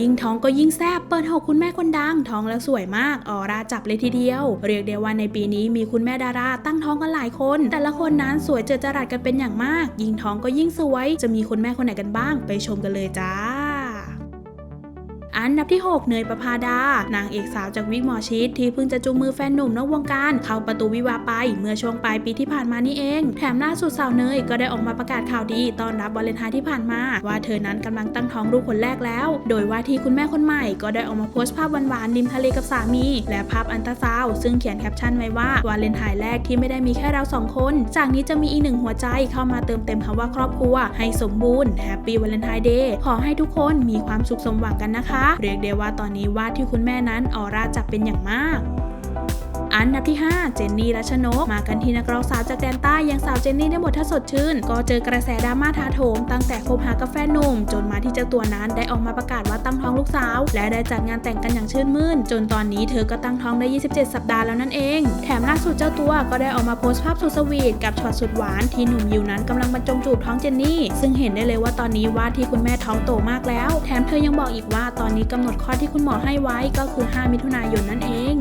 ยิ่งท้องก็ยิ่งแซ่บเปิดหกคุณแม่คนดัง ท้องแล้วสวยมากออราจับเลยทีเดียว เรียกได้ว่าในปีนี้มีคุณแม่ดาราตั้งท้องกันหลายคน แต่ละคนนั้นสวยเจอจรัสกันเป็นอย่างมาก ยิ่งท้องก็ยิ่งสวย จะมีคุณแม่คนไหนกันบ้าง ไปชมกันเลยจ้า อันดับที่ 6 เนยประภาดา นางเอกสาวจากวิกหมอชิดที่เพิ่งจะจูงมือแฟนหนุ่มนอกวงการเข้าประตูวิวาไป เมื่อช่วงปลายปีที่ผ่านมานี่เอง แถมล่าสุดสาวเนยก็ได้ออกมาประกาศข่าวดีตอนรับวาเลนไทน์ที่ผ่านมา ว่าเธอนั้นกำลังตั้งท้องลูกคนแรกแล้ว โดยว่าที่คุณแม่คนใหม่ก็ได้ออกมาโพสต์ภาพหวานๆริมทะเลกับสามี และภาพอันตราซาวซึ่งเขียนแคปชั่นไว้ว่าวาเลนไทน์แรกที่ไม่ได้มีแค่เราสองคน จากนี้จะมีอีกหนึ่งหัวใจเข้ามาเติมเต็มคำว่าครอบครัวให้สมบูรณ์แฮปปี้วาเลนไทน์เดย์ขอให้ทุกคนมีความสุขสมหวังกันนะคะเรียกได้ว่าตอนนี้ว่าที่คุณแม่นั้นออร่าจับเป็นอย่างมาก อันดับที่ 5 เจนนี่รัชนก มากันที่นักร้องสาวจากแดนใต้อย่างสาวเจนนี่ได้หมดถ้าสดชื่น ก็เจอกระแสดราม่าท้าโถมตั้งแต่คบหากับแฟนหนุ่ม จนมาที่เจ้าตัวนั้นได้ออกมาประกาศว่าตั้งท้องลูกสาว และได้จัดงานแต่งกันอย่างชื่นมื่น จนตอนนี้เธอก็ตั้งท้องได้ 27 สัปดาห์แล้วนั่นเอง แถมล่าสุดเจ้าตัวก็ได้ออกมาโพสต์ภาพสุดสวีทกับช็อตสุดหวานที่หนุ่มยิวนั้นกำลังบรรจงจูบท้องเจนนี่ ซึ่งเห็นได้เลยว่าตอนนี้ว่าที่คุณแม่ท้องโตมากแล้ว แถมเธอยังบอกอีกว่าตอนนี้กำหนดคลอดที่คุณหมอให้ไว้ก็คือ 5 มิถุนายนนั่นเอง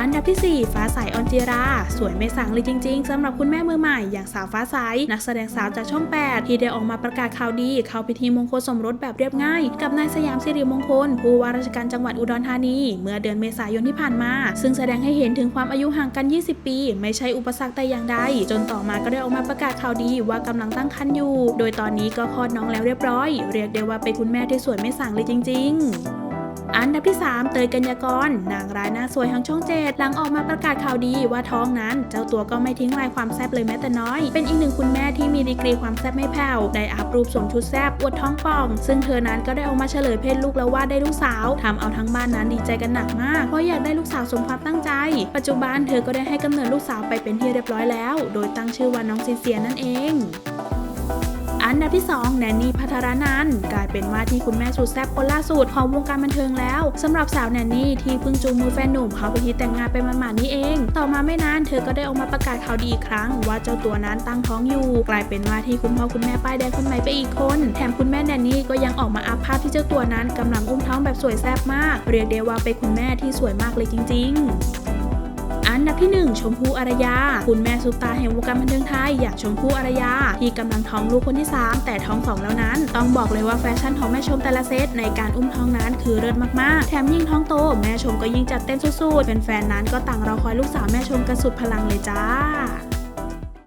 อันดับที่ 4 ฟ้าใสออนจิรา สวยไม่สั่งเลยจริงๆสำหรับคุณแม่มือใหม่อย่างสาวฟ้าใส นักแสดงสาวจากช่อง 8 ที่ได้ออกมาประกาศข่าวดี เข้าพิธีมงคลสมรสแบบเรียบง่าย กับนายสยามสิริมงคล ผู้ว่าราชการจังหวัดอุดรธานี เมื่อเดือนเมษายนที่ผ่านมา ซึ่งแสดงให้เห็นถึงความอายุห่างกัน 20 ปี ไม่ใช่อุปสรรคแต่อย่างใด จนต่อมาก็ได้ออกมาประกาศข่าวดีว่ากำลังตั้งครรภ์อยู่ โดยตอนนี้ก็คลอดน้องแล้วเรียบร้อย เรียกได้ว่าเป็นคุณแม่ที่สวยไม่สั่งเลยจริง ๆ อันดับที่ 3 เตยกัญญากร นางร้ายหน้าสวยของช่องเจ็ดหลังออกมาประกาศข่าวดีว่าท้องนั้น เจ้าตัวก็ไม่ทิ้งรายความแซ่บเลยแม้แต่น้อย เป็นอีกหนึ่งคุณแม่ที่มีดีกรีความแซ่บไม่แผ่วได้อัพรูปสวมชุดแซ่บอวดท้องป่อง ซึ่งเธอนั้นก็ได้ออกมาเฉลยเพศลูกแล้วว่าได้ลูกสาวทำเอาทั้งบ้านนั้นดีใจกันหนักมากเพราะอยากได้ลูกสาวสมความตั้งใจ ปัจจุบันเธอก็ได้ให้กำเนิดลูกสาวไปเป็นที่เรียบร้อยแล้ว โดยตั้งชื่อว่าน้องซินเซียนั่นเอง นดับที่ 2 แนนนี่พัทรนันกลายเป็นว่าที่คุณแม่สุดแซ่บคนล่าสุดของวงการบันเทิงแล้วสำหรับสาวแนนนี่ที่เพิ่งจูงมือแฟนหนุ่มเขาไปที่แต่งงานไปมาๆนี้เอง ต่อมาไม่นานเธอก็ได้ออกมาประกาศข่าวดีอีกครั้ง ว่าเจ้าตัวนั้นตั้งท้องอยู่ กลายเป็นว่าที่คุณพ่อคุณแม่ป้ายแดงคนใหม่ไปอีกคน แถมคุณแม่แนนนี่ก็ยังออกมาอัพภาพที่เจ้าตัวนั้นกำลังอุ้มท้องแบบสวยแซ่บมาก เรียกได้ว่าเป็นคุณแม่ที่สวยมากเลยจริง ๆ อันดับที่ 1 ชมพู่อารยา คุณแม่ซุปตาแห่งวงการบันเทิงไทยอย่างชมพู่อารยา ที่กำลังท้องลูกคนที่ 3 แต่ท้องสองแล้วนั้น ต้องบอกเลยว่าแฟชั่นของแม่ชมแต่ละเซตในการอุ้มท้องนั้นคือเลิศมากๆ แถมยิ่งท้องโต แม่ชมก็ยิ่งจัดเต็มสุดๆแฟนๆนั้นก็ต่างรอคอยลูกสาวแม่ชมกันสุดพลังเลยจ้า